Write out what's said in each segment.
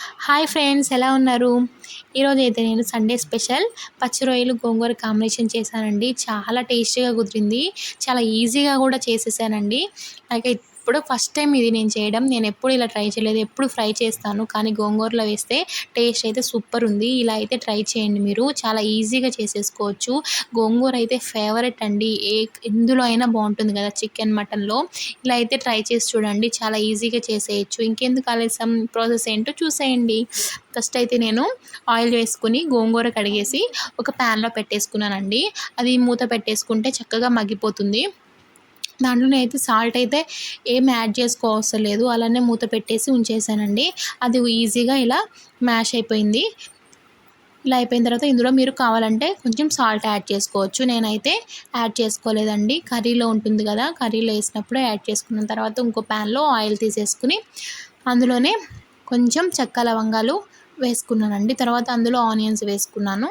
Hi friends ఎలా ఉన్నారు? ఈరోజు అయితే నేను సండే స్పెషల్. పచ్చి రొయ్యలు గోంగూర కాంబినేషన్ చేశానండి. చాలా టేస్టీగా కుదిరింది. చాలా ఈజీగా కూడా చేసేసానండి. నాకు ఇప్పుడు ఫస్ట్ టైం ఇది నేను చేయడం. నేను ఎప్పుడు ఇలా ట్రై చేయలేదు. ఎప్పుడు ఫ్రై చేస్తాను. కానీ గోంగూరలో వేస్తే టేస్ట్ అయితే సూపర్ ఉంది. ఇలా అయితే ట్రై చేయండి మీరు. చాలా ఈజీగా చేసేసుకోవచ్చు. గోంగూర అయితే ఫేవరెట్ అండి. ఏ ఎందులో అయినా బాగుంటుంది కదా చికెన్ మటన్లో. ఇలా అయితే ట్రై చేసి చూడండి. చాలా ఈజీగా చేసేయచ్చు. ఇంకెందుకు ఆలస్యం? ప్రాసెస్ ఏంటో చూసేయండి. ఫస్ట్ అయితే నేను ఆయిల్ వేసుకుని గోంగూర కడిగేసి ఒక ప్యాన్లో పెట్టేసుకున్నానండి. అది మూత పెట్టేసుకుంటే చక్కగా మగ్గిపోతుంది. దాంట్లో అయితే సాల్ట్ అయితే ఏం యాడ్ చేసుకోవసరం లేదు. అలానే మూత పెట్టేసి ఉంచేసానండి. అది ఈజీగా ఇలా మ్యాష్ అయిపోయింది. ఇలా అయిపోయిన తర్వాత ఇందులో మీరు కావాలంటే కొంచెం సాల్ట్ యాడ్ చేసుకోవచ్చు. నేనైతే యాడ్ చేసుకోలేదండి. కర్రీలో ఉంటుంది కదా కర్రీలో వేసినప్పుడు యాడ్ చేసుకున్న తర్వాత ఇంకో ప్యాన్లో ఆయిల్ తీసేసుకుని అందులోనే కొంచెం చెక్క లవంగాలు వేసుకున్నానండి. తర్వాత అందులో ఆనియన్స్ వేసుకున్నాను.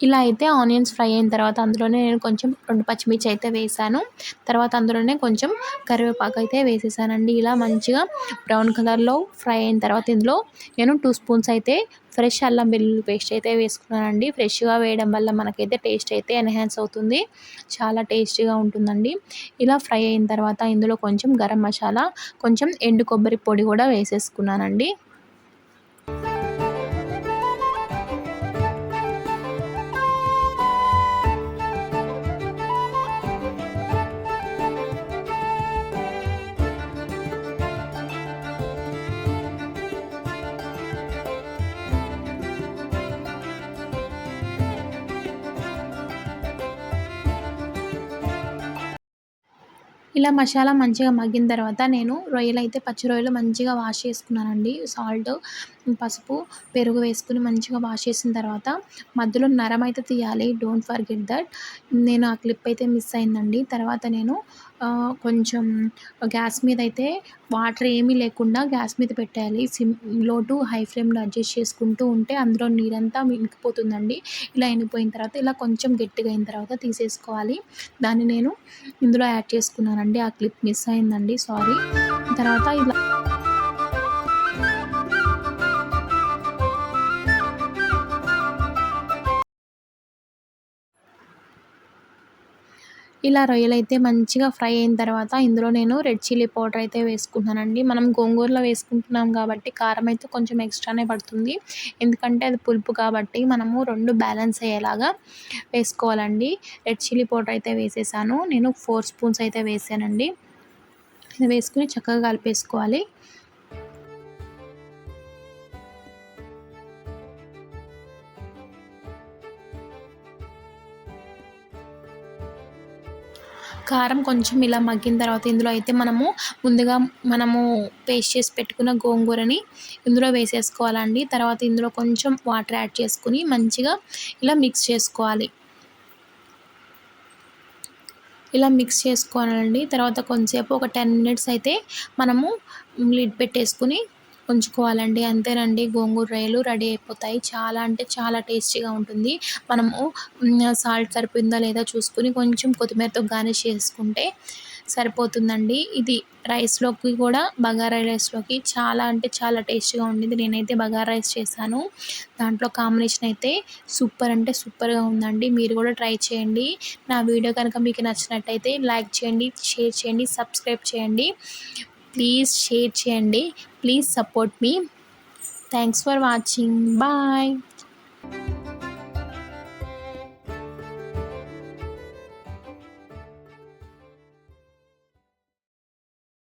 ఇలా అయితే ఆనియన్స్ ఫ్రై అయిన తర్వాత అందులోనే నేను కొంచెం రెండు పచ్చిమిర్చి అయితే వేసాను. తర్వాత అందులోనే కొంచెం కరివేపాకు అయితే వేసేసానండి. ఇలా మంచిగా బ్రౌన్ కలర్లో ఫ్రై అయిన తర్వాత ఇందులో నేను టూ స్పూన్స్ అయితే ఫ్రెష్ అల్లం వెల్లుల్లి పేస్ట్ అయితే వేసుకున్నానండి. ఫ్రెష్గా వేయడం వల్ల మనకైతే టేస్ట్ అయితే ఎన్హాన్స్ అవుతుంది. చాలా టేస్టీగా ఉంటుందండి. ఇలా ఫ్రై అయిన తర్వాత ఇందులో కొంచెం గరం మసాలా కొంచెం ఎండు కొబ్బరి పొడి కూడా వేసేసుకున్నానండి. ఇలా మసాలా మంచిగా మగ్గిన తర్వాత నేను రొయ్యలు అయితే పచ్చి రొయ్యలు మంచిగా వాష్ చేసుకున్నానండి. సాల్ట్ పసుపు పెరుగు వేసుకుని మంచిగా వాష్ చేసిన తర్వాత మధ్యలో నరం అయితే తీయాలి. డోంట్ ఫర్గెట్ దట్ నేను ఆ క్లిప్ అయితే మిస్ అయిందండి. తర్వాత నేను కొంచెం గ్యాస్ మీద అయితే వాటర్ ఏమీ లేకుండా గ్యాస్ మీద పెట్టేయాలి. సిమ్లో టు హై ఫ్లేమ్లో అడ్జస్ట్ చేసుకుంటూ ఉంటే అందులో నీరంతా ఇంకిపోతుందండి ఇలా ఎండిపోయిన తర్వాత ఇలా కొంచెం గట్టిగా అయిన తర్వాత తీసేసుకోవాలి. దాన్ని నేను ఇందులో యాడ్ చేసుకున్నానండి. ఆ క్లిప్ మిస్ అయిందండి. సారీ తర్వాత ఇలా ఇలా రొయ్యలు అయితే మంచిగా ఫ్రై అయిన తర్వాత ఇందులో నేను రెడ్ చిల్లీ పౌడర్ అయితే వేసుకుంటున్నానండి. మనం గోంగూరలో వేసుకుంటున్నాం కాబట్టి కారం అయితే కొంచెం ఎక్స్ట్రానే పడుతుంది. ఎందుకంటే అది పులుపు కాబట్టి మనము రెండు బ్యాలెన్స్ అయ్యేలాగా వేసుకోవాలండి. రెడ్ చిల్లీ పౌడర్ అయితే వేసేసాను. నేను ఫోర్ స్పూన్స్ అయితే వేసానండి. వేసుకుని చక్కగా కలిపేసుకోవాలి. కారం కొంచెం ఇలా మగ్గిన తర్వాత ఇందులో అయితే మనము ముందుగా మనము పేస్ట్ చేసి పెట్టుకున్న గోంగూరని ఇందులో వేసేసుకోవాలండి. తర్వాత ఇందులో కొంచెం వాటర్ యాడ్ చేసుకుని మంచిగా ఇలా మిక్స్ చేసుకోవాలి. ఇలా మిక్స్ చేసుకోవాలండి. తర్వాత కొంచెంసేపు ఒక టెన్ మినిట్స్ అయితే మనము లిడ్ పెట్టేసుకుని ఉంచుకోవాలండి. అంతేనండి గోంగూర రొయ్యలు రెడీ అయిపోతాయి. చాలా అంటే చాలా టేస్టీగా ఉంటుంది. మనము సాల్ట్ సరిపోయిందా లేదా చూసుకుని కొంచెం కొత్తిమీరతో గార్నిష్ చేసుకుంటే సరిపోతుందండి. ఇది రైస్లోకి కూడా బగారా రైస్లోకి చాలా అంటే చాలా టేస్ట్గా ఉండింది. నేనైతే బగారా రైస్ చేశాను. దాంట్లో కాంబినేషన్ అయితే సూపర్ అంటే సూపర్గా ఉందండి. మీరు కూడా ట్రై చేయండి. నా వీడియో కనుక మీకు నచ్చినట్టయితే లైక్ చేయండి షేర్ చేయండి సబ్స్క్రైబ్ చేయండి. ప్లీజ్ షేర్ చేయండి. ప్లీజ్ సపోర్ట్ మీ థ్యాంక్స్ ఫర్ వాచింగ్ బాయ్